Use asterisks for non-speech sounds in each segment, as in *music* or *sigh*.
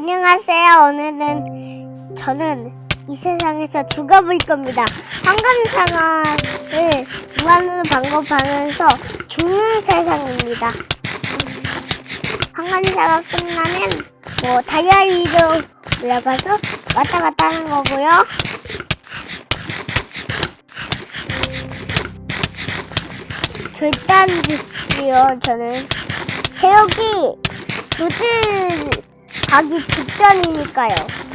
안녕하세요. 오늘은 저는 이 세상에서 죽어볼 겁니다. 황금상어를 무한으로 반곱하면서 죽는 세상입니다. 황금상어 끝나면 뭐 다이아 위로 올라가서 왔다 갔다 하는 거고요. 절단지요 저는 체력이 도질 가기 직전이니까요.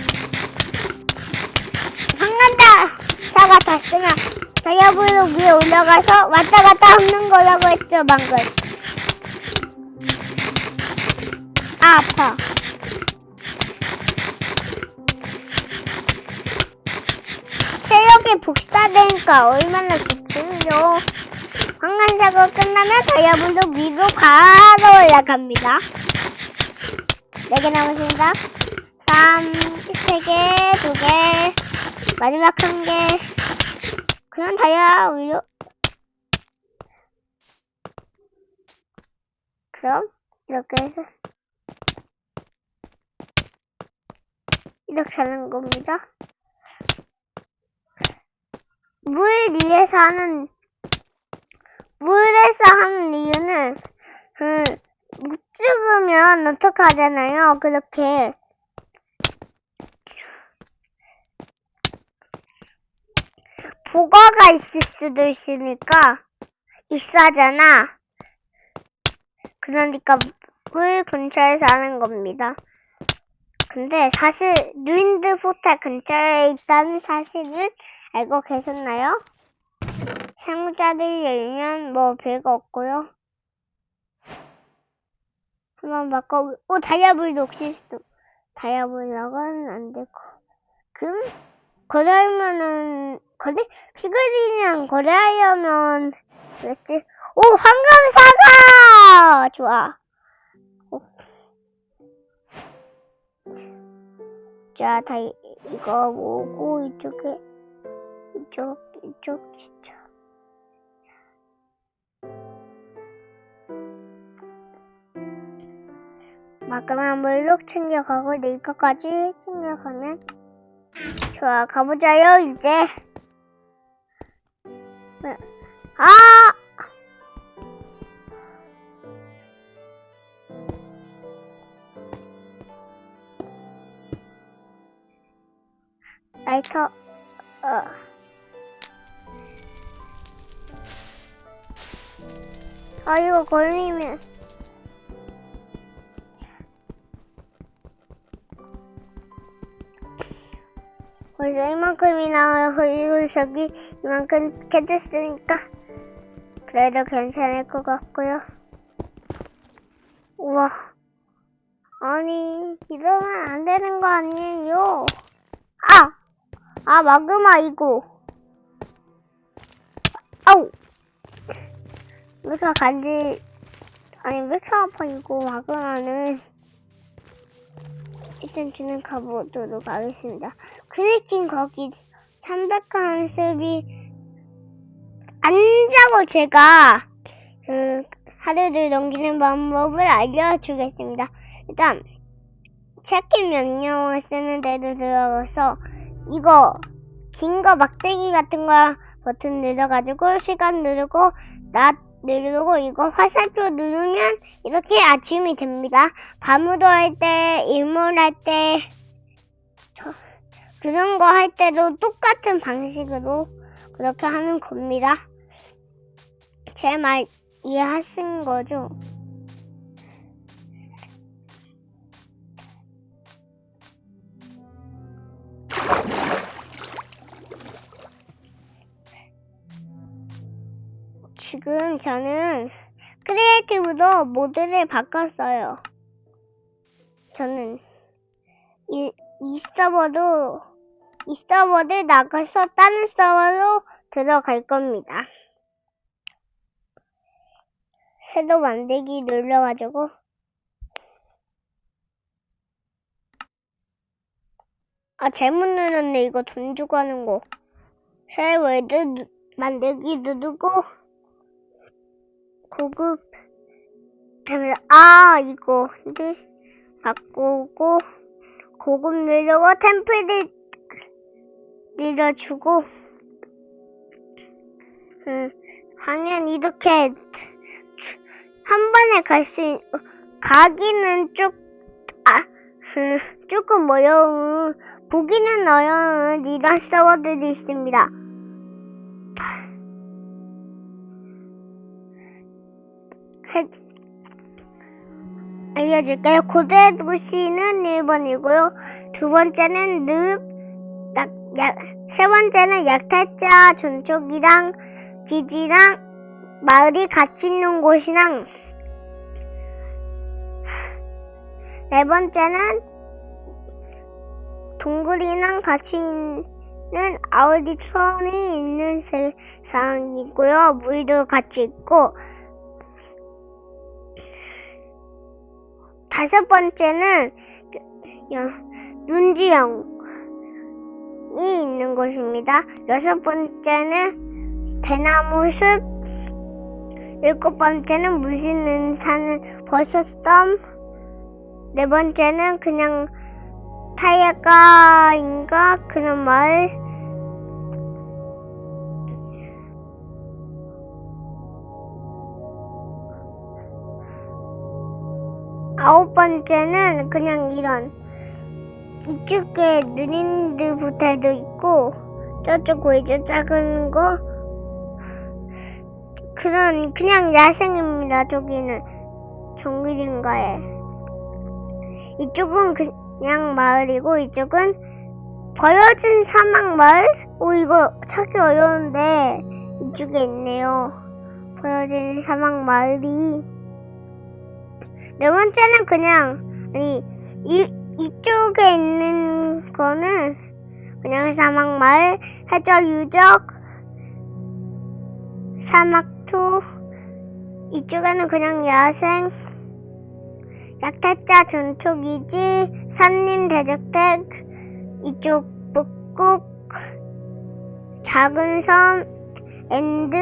사가 탔으면 다이아블록 위에 올라가서 왔다 갔다 하는 거라고 했죠 방금. 아 아파. 체력이 복사되니까 얼마나 좋군요. 황간사고 끝나면 다이아블록 위로 바로 올라갑니다. 4개 남았습니다. 3, 3개, 2개, 마지막 1개. 그냥 다이아 위로. 그럼, 이렇게 해서. 이렇게 하는 겁니다. 물 위에서 하는 물에서 하는 이유는 그 못 죽으면 어떡하잖아요. 그렇게 보거가 있을 수도 있으니까 있어잖아. 그러니까 물 근처에서 하는 겁니다. 근데 사실 루인드 포탈 근처에 있다는 사실을 알고 계셨나요? 상자를 열면 뭐 별거 없고요. 한번 바꿔, 오, 다이아블록 실수. 다이아블록은 안 되고. 금? 거래하면은, 거래? 피그린이랑 거래하려면, 그랬지? 오, 황금사과! 좋아. 오. 자, 다, 이거 모으고, 이쪽에, 이쪽, 이쪽, 마그마 물록 챙겨가고 네이커까지 챙겨가면 좋아 가보자요 이제 네. 아 라이터 어 아, 이거 걸리면 벌써 이만큼이나 걸리고 저기 이만큼 캐졌으니까 그래도 괜찮을 것 같고요. 우와. 아니, 이러면 안 되는 거 아니에요? 아! 아, 마그마, 이거. 아우! 왜 이렇게 간지, 아니, 왜 이렇게 아파, 이거, 마그마는. 일단 저는 가보도록 하겠습니다. 크리킨 거기 300칸 습이 안 자고 제가 그 하루를 넘기는 방법을 알려주겠습니다. 일단 체킹 명령을 쓰는 데도 들어가서 이거 긴 거 막대기 같은 거 버튼 눌러가지고 시간 누르고 낮 누르고 이거 화살표 누르면 이렇게 아침이 됩니다. 밤우도 할 때, 일몰 할 때, 저- 그런 거 할 때도 똑같은 방식으로 그렇게 하는 겁니다. 제 말 이해하신 거죠? 지금 저는 크리에이티브도 모드를 바꿨어요. 저는 이, 이 서버도 이 서버를 나가서 다른 서버로 들어갈 겁니다. 새로 만들기 눌러가지고 아 잘못 눌렀네 이거 돈 주고 하는 거. 새 월드 누- 만들기 누르고 고급 아 이거 네 바꾸고 고급 누르고 템플릿 밀어주고 음, 하면 이렇게 한 번에 갈수 있, 가기는 쭉, 아, 음, 조금 어려운, 보기는 어려운 이런 서버들이 있습니다. 해- 알려줄게요. 고대 도시는 1번이고요. 두 번째는 늪, 세 번째는 약탈자 전촉이랑 기지랑 마을이 같이 있는 곳이랑. 네 번째는 동굴이랑 같이 있는 아우디션이 있는 세상이고요. 물도 같이 있고. 다섯 번째는 눈지형 이 있는 곳입니다. 여섯 번째는 대나무 숲 일곱 번째는 무슨 산을 버섯섬 네 번째는 그냥 타이어가인가 그런 마을 아홉 번째는 그냥 이런 이쪽에 누린드 부탈도 있고 저쪽 보이죠. 작은 거. 그런 그냥 야생입니다. 저기는. 정글인가에. 이쪽은 그냥 마을이고 이쪽은 버려진 사막 마을? 오 이거 찾기 어려운데 이쪽에 있네요. 버려진 사막 마을이. 네 번째는 그냥 아니 이 이쪽에 있는 거는 그냥 사막 마을 해저 유적 사막투 이쪽에는 그냥 야생 약탈자 전초기지 산림 대저택 이쪽 북극 작은 섬 엔드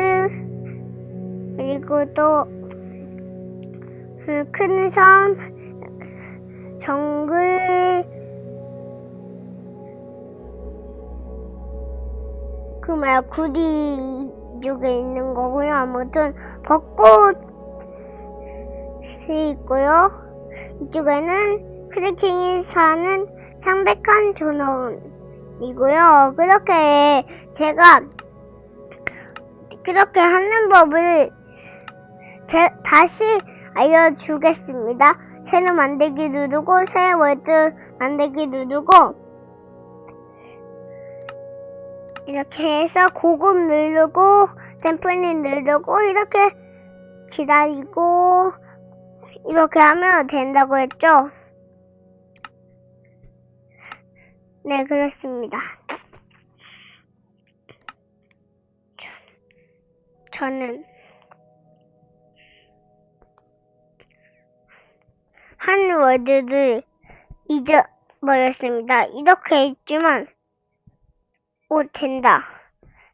그리고 또 큰 섬, 정글, 그 뭐야 구리 쪽에 있는 거고요. 아무튼 벚꽃이 있고요. 이쪽에는 크리킹이 사는 창백한 전원이고요. 그렇게 제가 그렇게 하는 법을 제, 다시 알려주겠습니다. 새로 만들기 누르고 새 월드 만들기 누르고 이렇게 해서 고급 누르고 템플릿 누르고 이렇게 기다리고 이렇게 하면 된다고 했죠? 네, 그렇습니다. 저는 한 월드를 잊어버렸습니다. 이렇게 있지만, 오, 된다.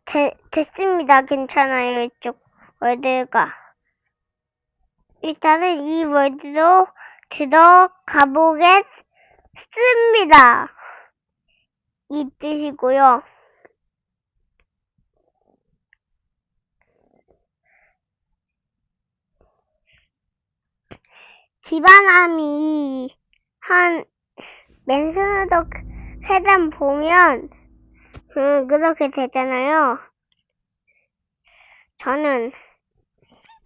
되, 됐습니다. 괜찮아요. 이쪽 월드가. 일단은 이 월드로 들어가 보겠습니다. 이 뜻이고요. 집안함이 한 맨스너덕 세단 보면 음, 그렇게 되잖아요. 저는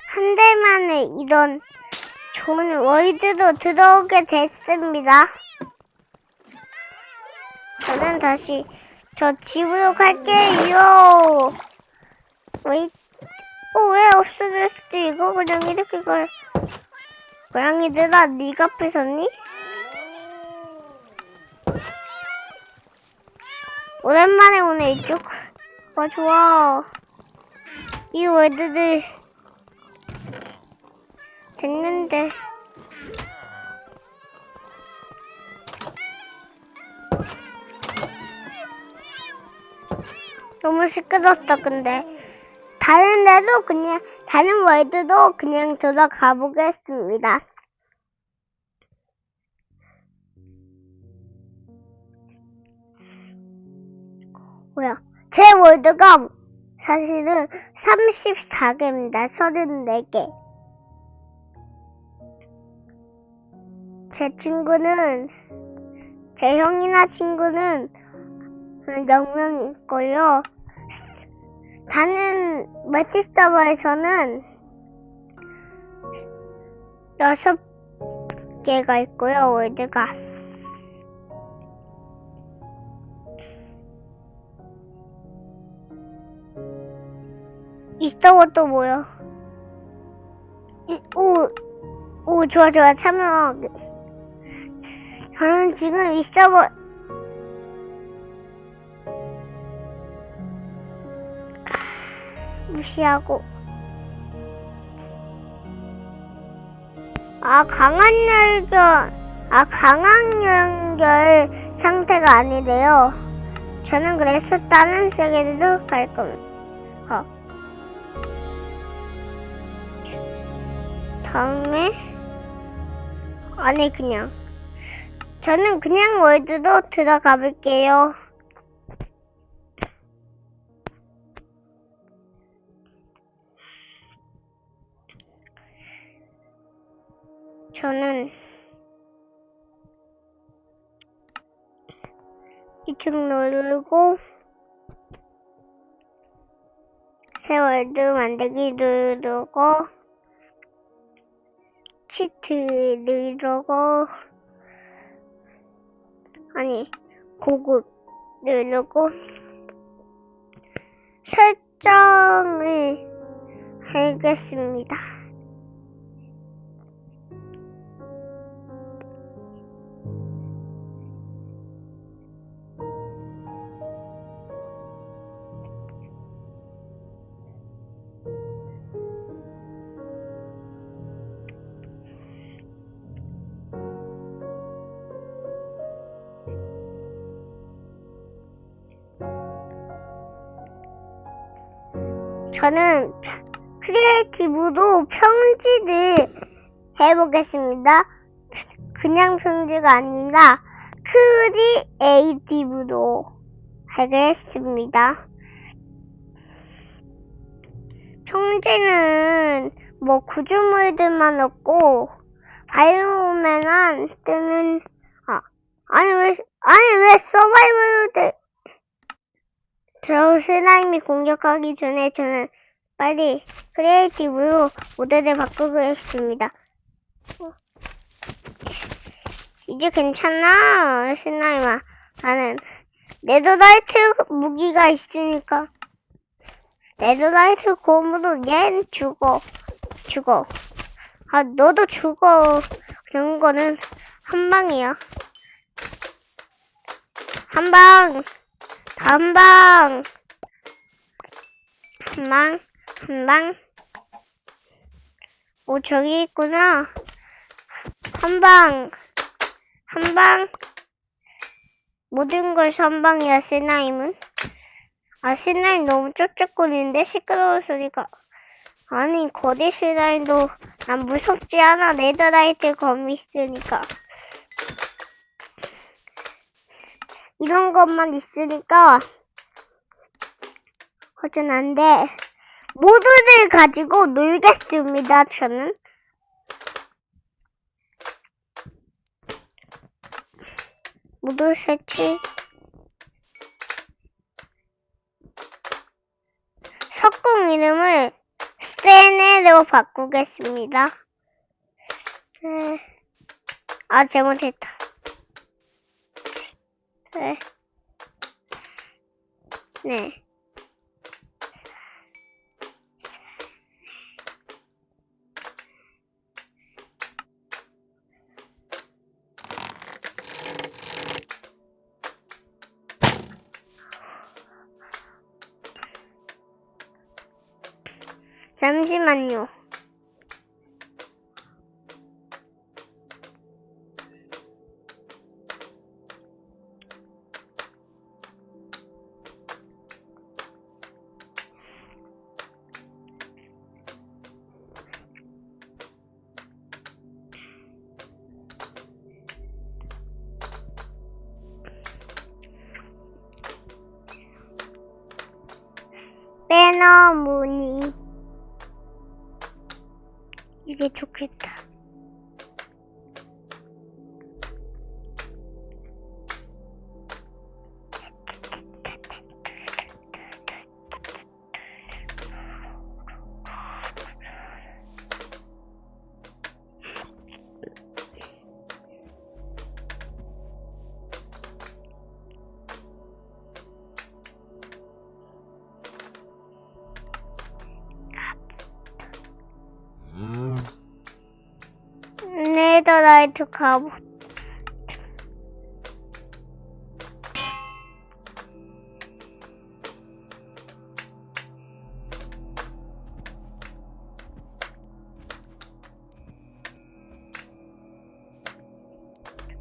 한 달 만에 이런 좋은 월드로 들어오게 됐습니다. 저는 다시 저 집으로 갈게요. 왜, 어, 왜 없어졌지? 이거 그냥 이렇게 걸. 고양이들아, 네가 뺏었니? 오랜만에 오네, 이쪽. 와, 좋아. 이 월드들 됐는데. 너무 시끄럽다, 근데. 다른 데도 그냥, 다른 월드도 그냥 들어가 보겠습니다. 뭐야? 제 월드가 사실은 34개입니다. 34개. 제 친구는 제 형이나 친구는 명명 있고요. 다른 멀티 서버에서는 6개가 있고요, 월드가. 이 서버 또 뭐야? 이, 오, 오, 좋아, 좋아, 참여. 저는 지금 이 서버, 무시하고. 아, 강한 연결, 아, 강한 연결 상태가 아니래요. 저는 그래서 다른 세계로 갈 겁니다. 어. 다음에, 아니, 그냥. 저는 그냥 월드로 들어가 볼게요. 저는 이층 누르고 새 월드 만들기 누르고 치트 누르고 아니 고급 누르고 설정을 하겠습니다. 저는 크리에이티브로 평지를 해보겠습니다. 그냥 평지가 아니라 크리에이티브로 하겠습니다. 평지는 뭐 구조물들만 없고 바이오맨만 뜨는 아 아니 왜 아니 왜 서바이벌 들저 슬라임이 공격하기 전에 저는 빨리 크리에이티브로 모델을 바꾸겠습니다. 어. 이제 괜찮아, 슬라임아. 나는 네더라이트 무기가 있으니까. 네더라이트 곰으로 얜 죽어. 죽어. 아, 너도 죽어. 그런 거는 한 방이야. 한 방. 한 방. 한 방. 한 방. 오, 저기 있구나. 한 방. 한 방. 모든 걸 선방이야, 슬라임은. 아, 슬라임 너무 쩝쩝거리는데? 시끄러운 소리가. 아니, 거대 슬라임도 난 무섭지 않아. 네더라이트 검이 있으니까. 이런 것만 있으니까 허전 한데 모두들 가지고 놀겠습니다. 저는 모두 설치 석궁 이름을 세네로 바꾸겠습니다. 네. 아 잘못했다. 네. 네. 잠시만요. 이게 좋겠다.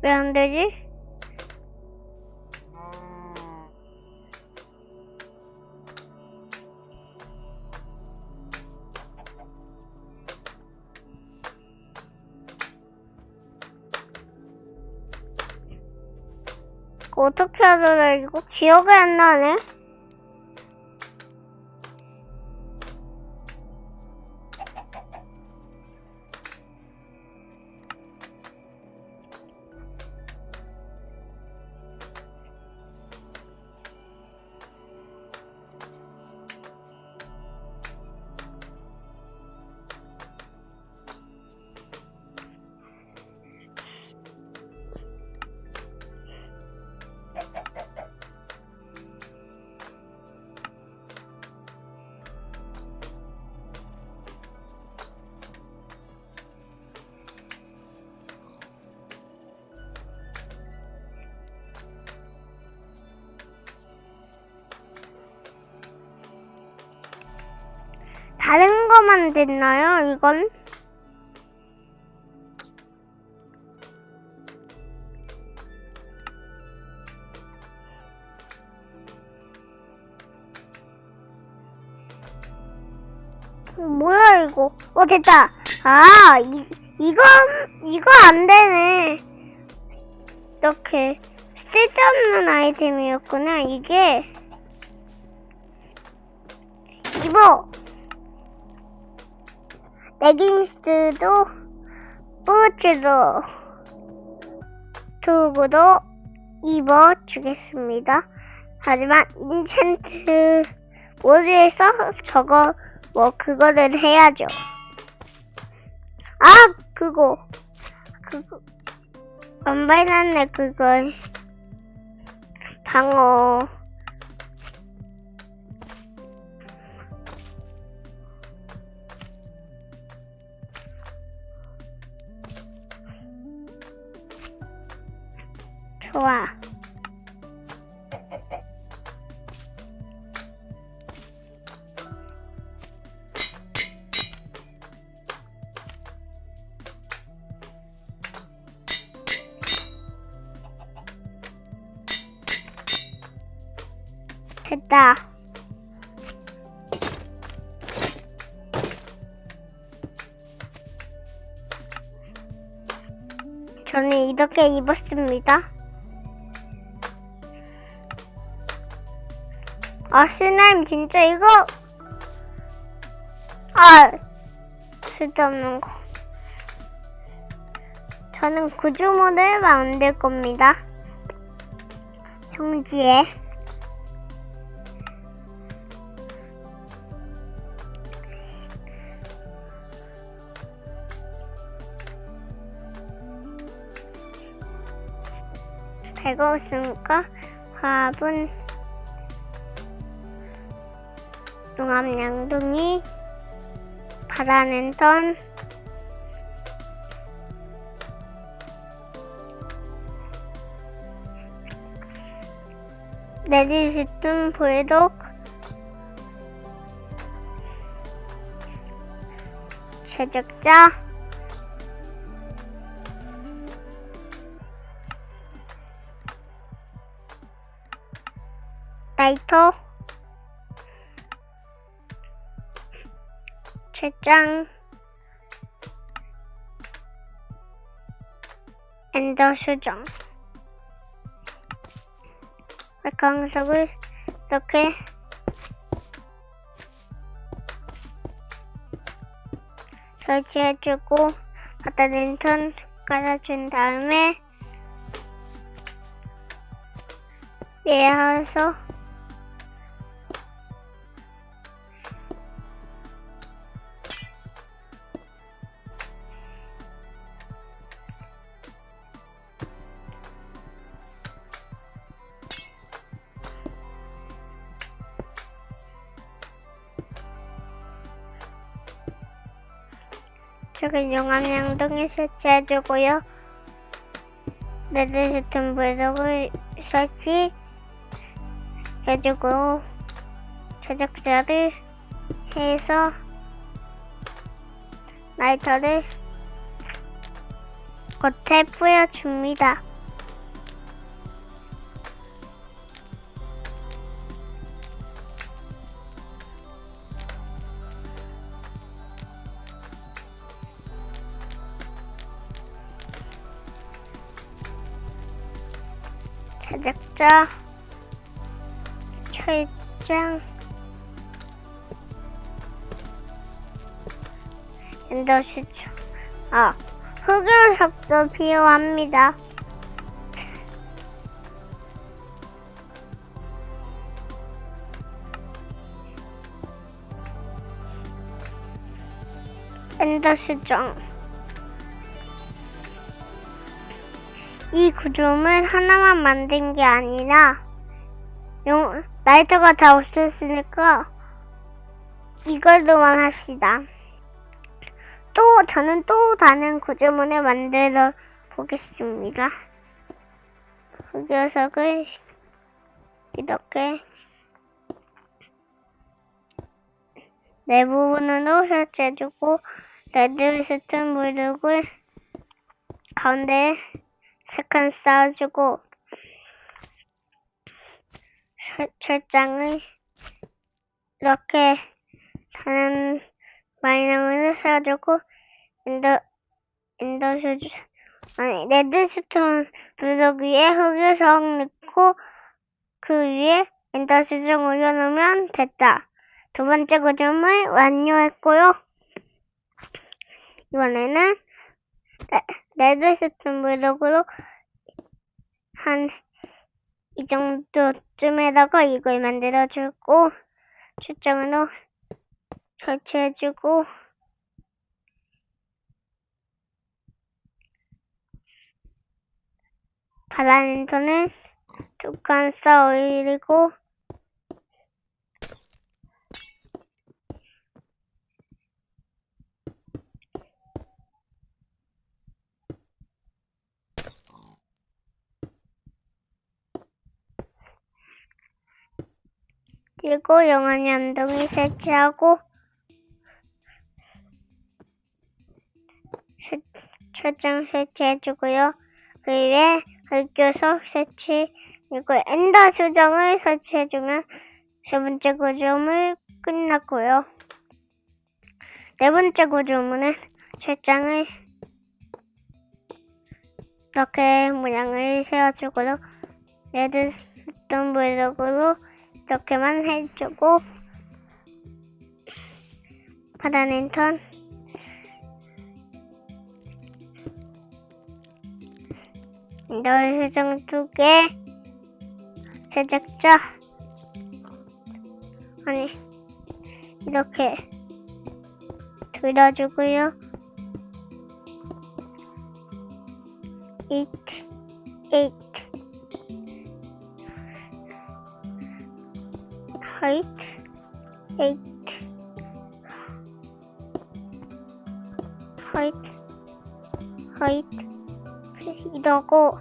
네더라이 어떻게 하더라 이거 기억이 안 나네. 다른 거만 됐나요 이건? 뭐야 이거? 어 됐다. 아 이, 이거 이거 안 되네. 이렇게 쓸데없는 아이템이었구나 이게. 레깅스도 부츠도 두부도 입어주겠습니다. 하지만 인챈트 모드에서 저거 뭐 그거를 해야죠. 아 그거 그거 안 발랐네 그거 방어 좋아. 됐다. 저는 이렇게 입었습니다. 아, 슬라임 진짜 이거 아 쓸데없는 거. 저는 구조 모델 만들 겁니다. 정지에 배고프니까 밥은 용암 양동이 바라는 선 내리시던 불독 제작자 라이터 7장. 엔더 수정. 그 강석을 이렇게 설치해주고 바다 랜턴 깔아준 다음에 예하서 저기 용암 양동에 설치해주고요. 레드스톤 블록을 설치해주고 제작자를 해서 라이터를 겉에 뿌려줍니다. 자 철장. 엔더슈츠 아 흑요석도 필요합니다. 엔더슈정 이 구조물 하나만 만든 게 아니라 용, 라이터가 다 없었으니까 이걸로만 합시다. 또 저는 또 다른 구조물을 만들어 보겠습니다. 그 녀석을 이렇게 네 부분으로 설치해주고 레드스톤 블록을 가운데 세칸 쌓아주고 철- 철장을 이렇게 다른 마이너를 쌓아주고 엔더 엔더슈즈 아니 레드스톤 블록 위에 흑요석 넣고 그 위에 엔더슈즈 올려놓으면 됐다. 두 번째 구조물 완료했고요. 이번에는 레- 레드스톤 블록으로 한 이 정도쯤에다가 이걸 만들어주고 출장으로 설치해주고 바라렌터는 두칸 쌓아 올리고 그리고 영원히 언덩이 설치하고 설- 설정 설치해주고요. 그 위에 흑교석 설치 그리고 엔더 수정을 설치해주면 세 번째 구조물 끝났고요. 네 번째 구조물은 철장을 이렇게 모양을 세워주고요. 레드 스톤 블록으로 이렇게만 해주고 바다 랜턴 널 수정 두 개, 제작자 아니 이렇게 들어주고요. eight, eight, height, eight, height, height, 이러고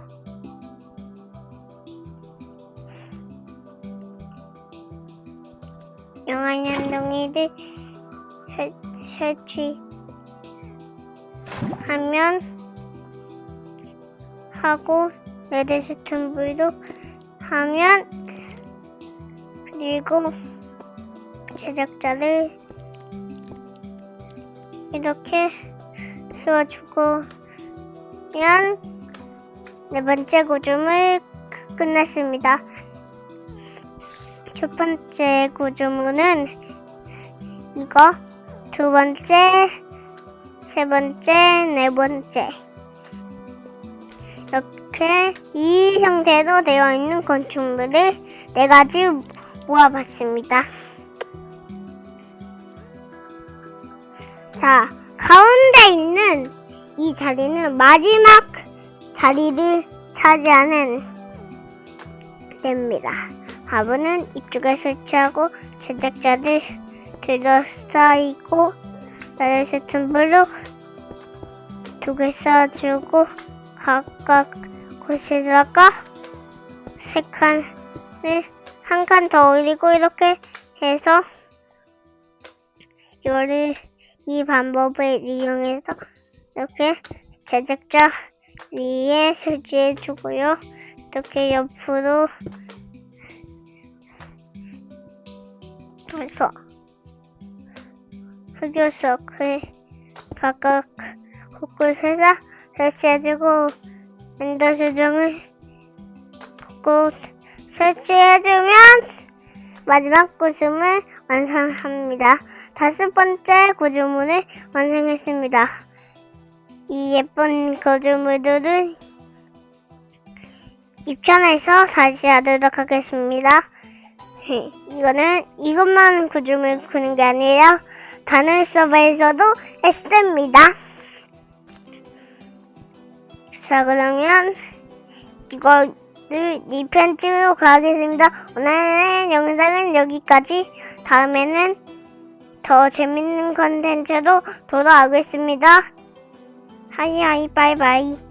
영화년동이를 설, 설치하면 하고 레드 스톤 블록 하면 그리고 제작자를 이렇게 세워주고 면 네 번째 구조물 끝났습니다. 첫 번째 구조물은 이거, 두 번째 세 번째, 네 번째. 이렇게 이 형태로 되어 있는 건축물을 네 가지 모아봤습니다. 자, 가운데 있는 이 자리는 마지막 자리를 차지하는 데입니다. 화분은 이쪽에 설치하고 제작자들 둘러싸이고 나를 세팅블록 두개 쌓아주고 각각 곳에다가 세 칸을 한 칸 더 올리고 이렇게 해서 이거를 이 방법을 이용해서 이렇게 제작자 위에 설치해 주고요. 이렇게 옆으로 해서 흑요석 을 각각 곳곳에서 설치해주고 엔더 수정을 곳 설치해주면 마지막 구슬을 완성합니다. 다섯 번째 구조물을 완성했습니다. 이 예쁜 구조물들은 입천에서 다시 하도록 하겠습니다. *laughs* 이거는 이것만 구조물 구는 게 아니라 다른 서버에서도 했습니다. 자 그러면 이거를 2편 찍으러 가겠습니다. 오늘 영상은 여기까지 다음에는 더 재밌는 컨텐츠로 돌아오겠습니다. 하이하이 바이바이